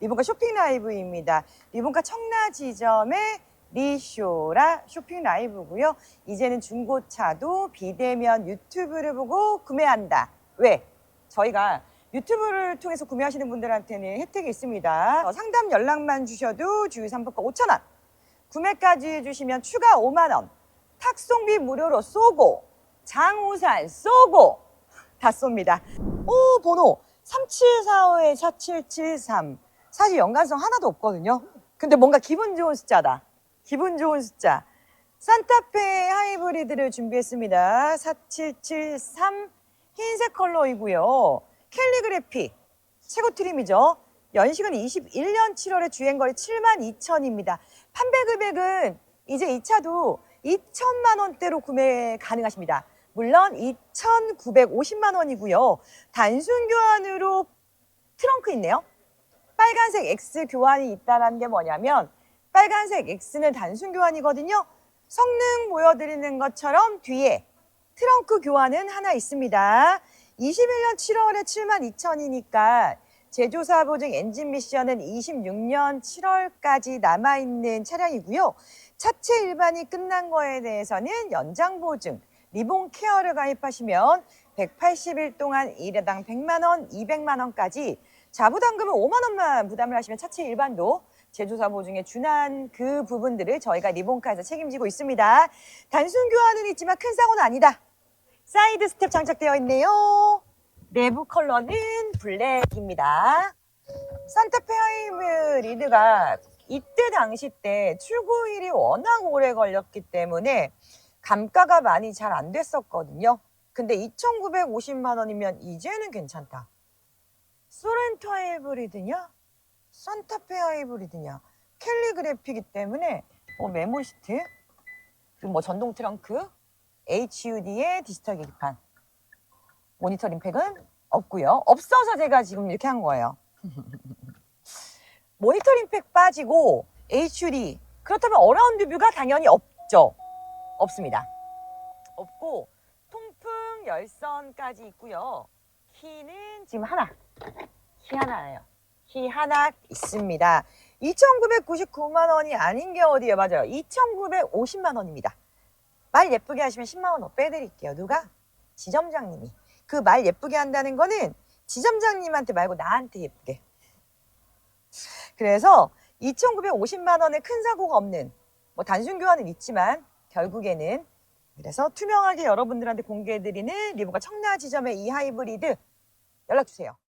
리본카 쇼핑 라이브입니다. 리본카 청라 지점의 리쇼라 쇼핑 라이브고요. 이제는 중고차도 비대면 유튜브를 보고 구매한다. 왜? 저희가 유튜브를 통해서 구매하시는 분들한테는 혜택이 있습니다. 어, 상담 연락만 주셔도 주유 상품권 5,000원. 구매까지 해주시면 추가 5만 원. 탁송비 무료로 쏘고 장우산 쏘고 다 쏩니다. 오 번호 3745에 4773. 사실 연관성 하나도 없거든요. 근데 뭔가 기분 좋은 숫자다. 기분 좋은 숫자. 산타페 하이브리드를 준비했습니다. 4773 흰색 컬러이고요. 캘리그래피 최고 트림이죠. 연식은 21년 7월에 주행거리 7만 2천입니다. 판매 금액은 이제 이 차도 2천만 원대로 구매 가능하십니다. 물론 2,950만 원이고요. 단순 교환으로 트렁크 있네요. 빨간색 X 교환이 있다는 게 뭐냐면 빨간색 X는 단순 교환이거든요. 성능 보여드리는 것처럼 뒤에 트렁크 교환은 하나 있습니다. 21년 7월에 7만 2천이니까 제조사 보증 엔진 미션은 26년 7월까지 남아있는 차량이고요. 차체 일반이 끝난 거에 대해서는 연장 보증, 리본 케어를 가입하시면 180일 동안 일회당 100만 원, 200만 원까지 자부담금은 5만 원만 부담을 하시면 차체 일반도 제조사 보증에 준한 그 부분들을 저희가 리본카에서 책임지고 있습니다. 단순 교환은 있지만 큰 사고는 아니다. 사이드 스텝 장착되어 있네요. 내부 컬러는 블랙입니다. 산타페 하이브리드가 이때 당시 때 출고일이 워낙 오래 걸렸기 때문에 감가가 많이 잘 안 됐었거든요. 근데 2,950만 원이면 이제는 괜찮다. 소렌토 하이브리드냐? 산타페 하이브리드냐? 캘리그래피기 때문에 뭐 메모 시트, 그리고 뭐 전동 트렁크, HUD의 디지털 계기판, 모니터링 팩은 없고요. 없어서 제가 지금 이렇게 한 거예요. 모니터링 팩 빠지고 HUD 그렇다면 어라운드 뷰가 당연히 없죠. 없습니다. 없고 통풍 열선까지 있고요. 키는 지금 하나. 키 하나예요. 키 하나 있습니다. 2,999만 원이 아닌 게 어디예요? 맞아요. 2,950만 원입니다. 말 예쁘게 하시면 10만 원더 빼드릴게요. 누가? 지점장님이. 그 말 예쁘게 한다는 거는 지점장님한테 말고 나한테 예쁘게. 그래서 2,950만 원의 큰 사고가 없는 뭐 단순 교환은 있지만 결국에는 그래서 투명하게 여러분들한테 공개해드리는 리본과 청라 지점의 이 하이브리드 연락 주세요.